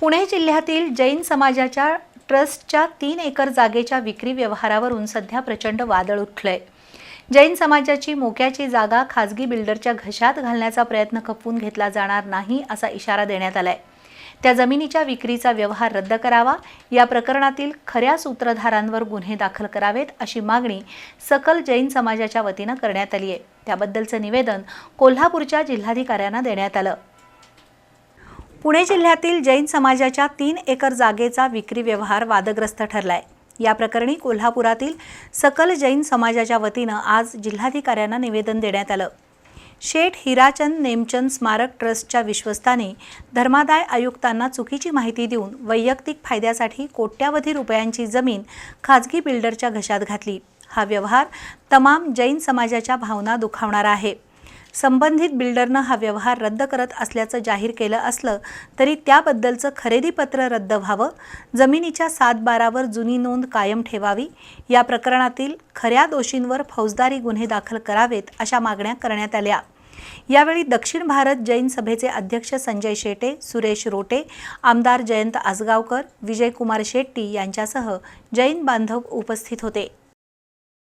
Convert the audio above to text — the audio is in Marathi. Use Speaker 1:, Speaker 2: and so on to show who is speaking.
Speaker 1: पुणे जिल्ह्यातील जैन समाजाच्या ट्रस्टच्या तीन एकर जागेच्या विक्री व्यवहारावरून सध्या प्रचंड वादळ उठलंय. जैन समाजाची मोक्याची जागा खाजगी बिल्डरच्या घशात घालण्याचा प्रयत्न खपवून घेतला जाणार नाही असा इशारा देण्यात आलाय. त्या जमिनीच्या विक्रीचा व्यवहार रद्द करावा या प्रकरणातील खऱ्या सूत्रधारांवर गुन्हे दाखल करावेत अशी मागणी सकल जैन समाजाच्या वतीनं करण्यात आली आहे त्याबद्दलचं निवेदन कोल्हापूरच्या जिल्हाधिकाऱ्यांना देण्यात आलं. पुणे जिल्ह्यातील जैन समाजाच्या तीन एकर जागेचा विक्री व्यवहार वादग्रस्त ठरलाय. या प्रकरणी कोल्हापुरातील सकल जैन समाजाच्या वतीनं आज जिल्हाधिकाऱ्यांना निवेदन देण्यात आलं. शेठ हिराचंद नेमचंद स्मारक ट्रस्टच्या विश्वस्तांनी धर्मादाय आयुक्तांना चुकीची माहिती देऊन वैयक्तिक फायद्यासाठी कोट्यावधी रुपयांची जमीन खाजगी बिल्डरच्या घशात घातली. हा व्यवहार तमाम जैन समाजाच्या भावना दुखावणारा आहे. संबंधित बिल्डरनं हा व्यवहार रद्द करत असल्याचं जाहीर केलं असलं तरी त्याबद्दलचं खरेदीपत्र रद्द व्हावं जमिनीच्या सात बारावर जुनी नोंद कायम ठेवावी या प्रकरणातील खऱ्या दोषींवर फौजदारी गुन्हे दाखल करावेत अशा मागण्या करण्यात आल्या. यावेळी दक्षिण भारत जैन सभेचे अध्यक्ष संजय शेटे सुरेश रोटे आमदार जयंत आसगावकर विजयकुमार शेट्टी यांच्यासह जैन बांधव उपस्थित होते.